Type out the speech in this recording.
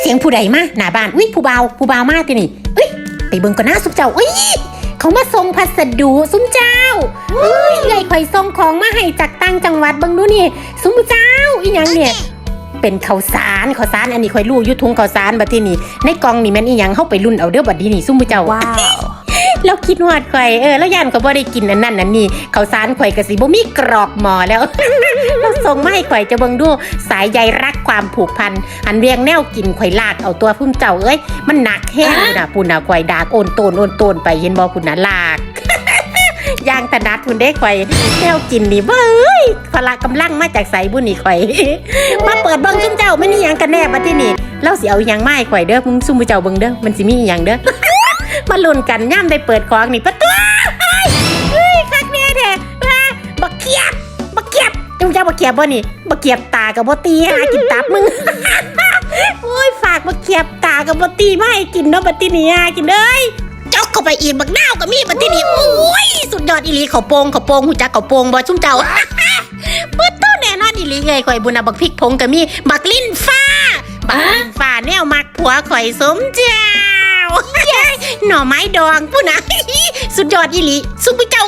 เสียงผู้ใดมาหน้าบ้านอุ้ยผู้เบาผู้เบามาตินี่เอ้ยไปเบิ่งก่อนนะสุมเจ้าอุ้ยเขามาส่งพัสดุสุมเจ้าอุ้ยใหญ่ข่อยส่งของมาให้จากต่างจังหวัดเบิ่งดูนี่สุมเจ้าอีหยังเนี่ยเป็นข้าวสารข้าวสารอันนี้ข่อยรู้ยุทุงข้าวสารบัดที่นี่ในกล่องนี่แม่นอีหยังเข้าไปรุ่นเอาเด้อบัดนี้นี่ซุมเจ้าว้าว แล้วคิดฮอดข่อยเออแล้วยานก็บ่ได้กินอันนั้นอันนี้ข้าวสารข่อยก็สิบ่มีกรอกหมอแล้วแล้วส่งมาให้ข่อยจะเบิ่งดูสายใยรักความผูกพันอันเรียงแนวกินข่อยลากเอาตัวพุ่มเจ้าเอ้ยมันหนักแห้งพุ่น่ะพุ่นน่ะข่อยดากโอนโตนโอนโตนไปเห็นบ่พุ่นน่ะลากย่างถนัดพุ่นเด้ข่อยแนวกินนี่เบ้ยพละกำลังมาจากไสบุญนี่ข่อย มาเปิดเบิ่งซุ่มเจ้ามันนี่ยังกันแน่บัดที่นี่เราสิเอายังไม้ข่อยเด้อมึงซุ่มเจ้าเบิ่งเด้อมันสิมีอีหยังเด้อ มาลุ้นกันย่ำได้เปิดของนี่ประตูเฮ้ยเฮ้ยคักแน่แท้ว่าบักเกียบบักเกียบจุงเจ้าบักเกียบบ่นี่บักเกียบตากับบ่ตีหากินตับมึงโอ้ยฝากบักเกียบตากับบ่ตีมาให้กินเนาะบัดนี้หากินเด้ยจกเข้าไปอีกบักนาวก็มีบัดนี้โอ้ยสุดยอดอีหลีเขาโปงเขาโปงหูจักเขาโปงบ่จุงเจ้าเปิดตู้แน่นอนอีหลีเงยข่อยบุญน่ะบักพริกผงก็มีบักลิ้นฟ้าบักลิ้นฟ้าแนวมักผัวข่อยสมเจ้า หน่อไม้ดองพูดนะ สุดยอดอีหลีซุปเปอร์เจ้า